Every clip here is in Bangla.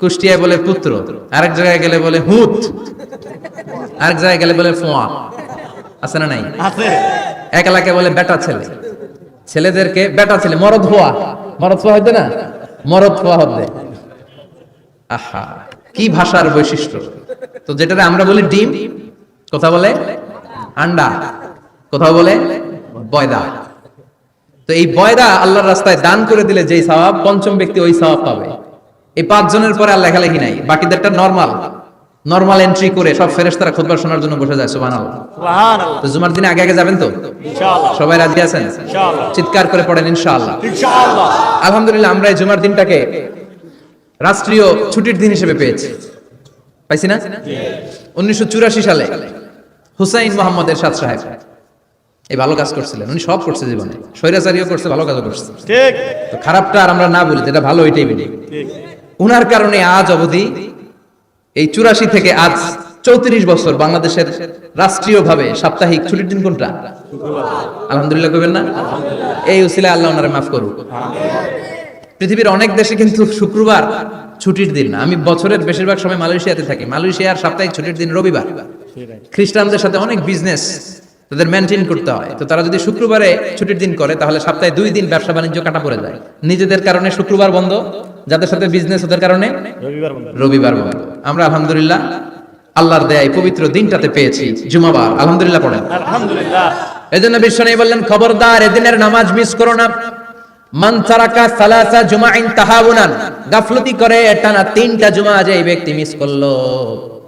কুষ্টিয়ায় বলে পুত্র আরেক জায়গায় গেলে বলে হুত আরেক জায়গায় গেলে বলে ফোয়া। আছে না নাই? আছে। এক এলাকায় বলে বেটা ছেলে। ছেলেদেরকে বেটা ছেলে মরদ হওয়া। মরদ হওয়া হইতে না? মরদ হওয়া হবে। আহা কি ভাষার বৈশিষ্ট্য? তো যেটা আমরা বলি ডিম কথা বলে আন্ডা কোথাও বলে বয়দা। তো এই বয়দা আল্লাহর রাস্তায় দান করে দিলে যেই সওয়াব পঞ্চম ব্যক্তি ওই সওয়াব পাবে। এই পাঁচ জনের পরে আর লেখালেখি নাই। বাকিদেরটা নরমাল নরমাল এন্ট্রি করে সব ফেরেশতারা খুতবা শোনার জন্য বসে যায় সুবহানাল্লাহ। তো জুমার দিনে আগে আগে যাবেন তো? সবাই রাজি আছেন? চিৎকার করে পড়েন ইনশাআল্লাহ। আলহামদুলিল্লাহ আমরা এই জুমার দিনটাকে রাষ্ট্রীয় ছুটির দিন হিসেবে পেয়েছি। পাইছি না? উনিশশো চুরাশি সালে হুসাইন মোহাম্মদ এরশাদ সাহেব এই ভালো কাজ করছিলেন। উনি সব করছে জীবনে। স্বৈরাচারীও করছে ভালো কাজও করছে। ঠিক। তো খারাপটা আর আমরা না বলি যেটা ভালো ওইটাই বলি ঠিক। উনার কারণে আজ অবধি এই চুরাশি থেকে আজ চৌত্রিশ বছর বাংলাদেশের রাষ্ট্রীয়ভাবে সাপ্তাহিক ছুটির দিন কোনটা? আলহামদুলিল্লাহ কবেন না? এই উসিলা আল্লাহ ওনারে মাফ করুক। পৃথিবীর অনেক দেশে কিন্তু শুক্রবার ছুটির দিন না। আমি বছরের বেশিরভাগ সময় মালয়েশিয়াতে থাকি। মালয়েশিয়ার সাপ্তাহিক ছুটির দিন রবিবার। খ্রিস্টানদের সাথে অনেক বিজনেস তাদের মেনটেন করতে হয়। তো তারা যদি শুক্রবারে ছুটির দিন করে তাহলে সপ্তাহে দুই দিন ব্যবসা বাণিজ্য কাটা পড়ে যায়। নিজেদের কারণে শুক্রবার বন্ধ যাদের সাথে বিজনেস ওদের কারণে রবিবার বন্ধ। আমরা আলহামদুলিল্লাহ আল্লাহর দেয় পবিত্র দিনটাতে পেয়েছি জুমাবার। আলহামদুলিল্লাহ পড়েন। আলহামদুলিল্লাহ। এজন্য বিশ্ব নেই বললেন খবরদার এদিনের নামাজ মিস করো না। মান তারাকা সালাসা জুমাইন তাহাবুনান গাফলতি করে টানা তিনটা জুমা যে এই ব্যক্তি মিস করল।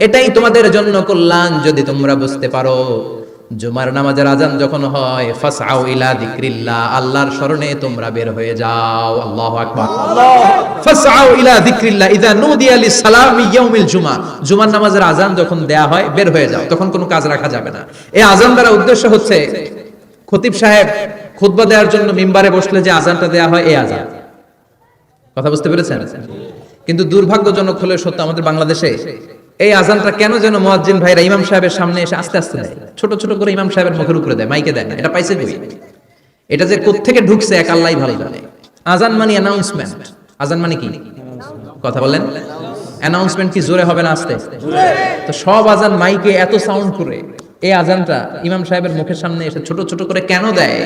এটাই তোমাদের জন্য কল্যাণ যদি তোমরা বুঝতে পারো। জুমার নামাজের আজান যখন হয়, ফাসআউ ইলা যিকরিল্লাহ, আল্লাহর শরণে তোমরা বের হয়ে যাও। আল্লাহু আকবার। ফাসআউ ইলা যিকরিল্লাহ, ইযা নুদিয়া লিসসালামি ইয়াউমিল জুমা। জুমার নামাজের আজান যখন দেয়া হয়, বের হয়ে যাও। তখন কোনো কাজ রাখা যাবে না। এই আজান দ্বারা উদ্দেশ্য হচ্ছে, খতিব সাহেব খুতবা দেওয়ার জন্য মিম্বারে বসলে যে আজানটা দেয়া হয়, এই আজান। কথা বুঝতে পেরেছেন? কিন্তু দুর্ভাগ্যজনক হলে সত্য আমাদের বাংলাদেশে এই আজানটা কেন যেন মুয়াজ্জিন ভাইরা ইমাম সাহেবের সামনে এসে আস্তে আস্তে দেয়? ছোট ছোট করে ইমাম সাহেবের মুখের উপরে দেয়, মাইকে দেয় এটা পাইছে কই? এটা যে কোত্থেকে ঢুকছে এক আল্লাহ ভালো জানে। আজান মানে অ্যানাউন্সমেন্ট আজান মানে কি? কথা বলেন। অ্যানাউন্সমেন্ট কি? জোরে হবে না আস্তে? তো সব আজান মাইকে এত সাউন্ড করে, এই আজানটা ইমাম সাহেবের মুখের সামনে এসে ছোট ছোট করে কেন দেয়?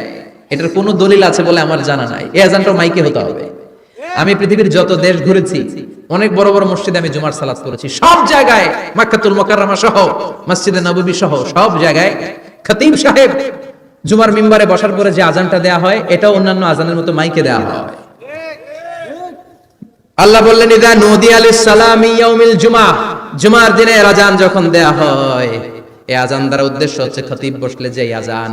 এটার কোনো দলিল আছে বলে আমার জানা নাই। এই আজানটা মাইকে হতে হবে। আমি পৃথিবীর যত দেশ ঘুরেছি, অনেক বড় বড় মসজিদে আমি জুমার সালাত করেছি সব জায়গায় মাক্কাতুল মুকাররমা সহ, মসজিদে নববী সহ, সব জায়গায় খতিব সাহেব জুমার মিম্বারে বসার পরে যে আজানটা দেয়া হয় এটা অন্যান্য আজানের মতো মাইকে দেয়া হয়। আল্লাহ বললেন, ইদা নদী আলাইহিস সালাম ইয়াউমিল জুমা। জুমার দিনে আজান যখন দেয়া হয় এই আজান দ্বারা উদ্দেশ্য হচ্ছে খতিব বসলে যে আজান।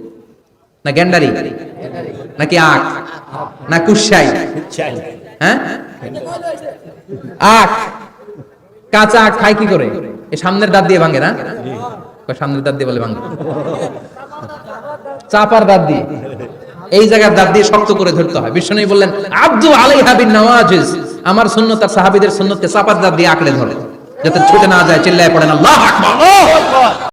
না গ্যান্ডারি নাকি আখ? না কুশাই হ্যাঁ? আখ। কাঁচা আখ খায় কি করে? এই সামনের দাঁত দিয়ে ভাঙে না? সামনের দাঁত দিয়ে বলে ভাঙে? চাপার দাঁত দিয়ে। এই জায়গার দাঁত দিয়ে শক্ত করে ধরতে হয়। বিষ্ণু বললেন আব্দু আলাইহা বিন নওয়াজিজ। আমার সুন্নত আর সাহাবীদের সুন্নতকে চাপার দাঁত দিয়ে আঁকড়ে ধরে। যাতে ছুটে না যায় চিল্লায় পড়েন আল্লাহ আকবার!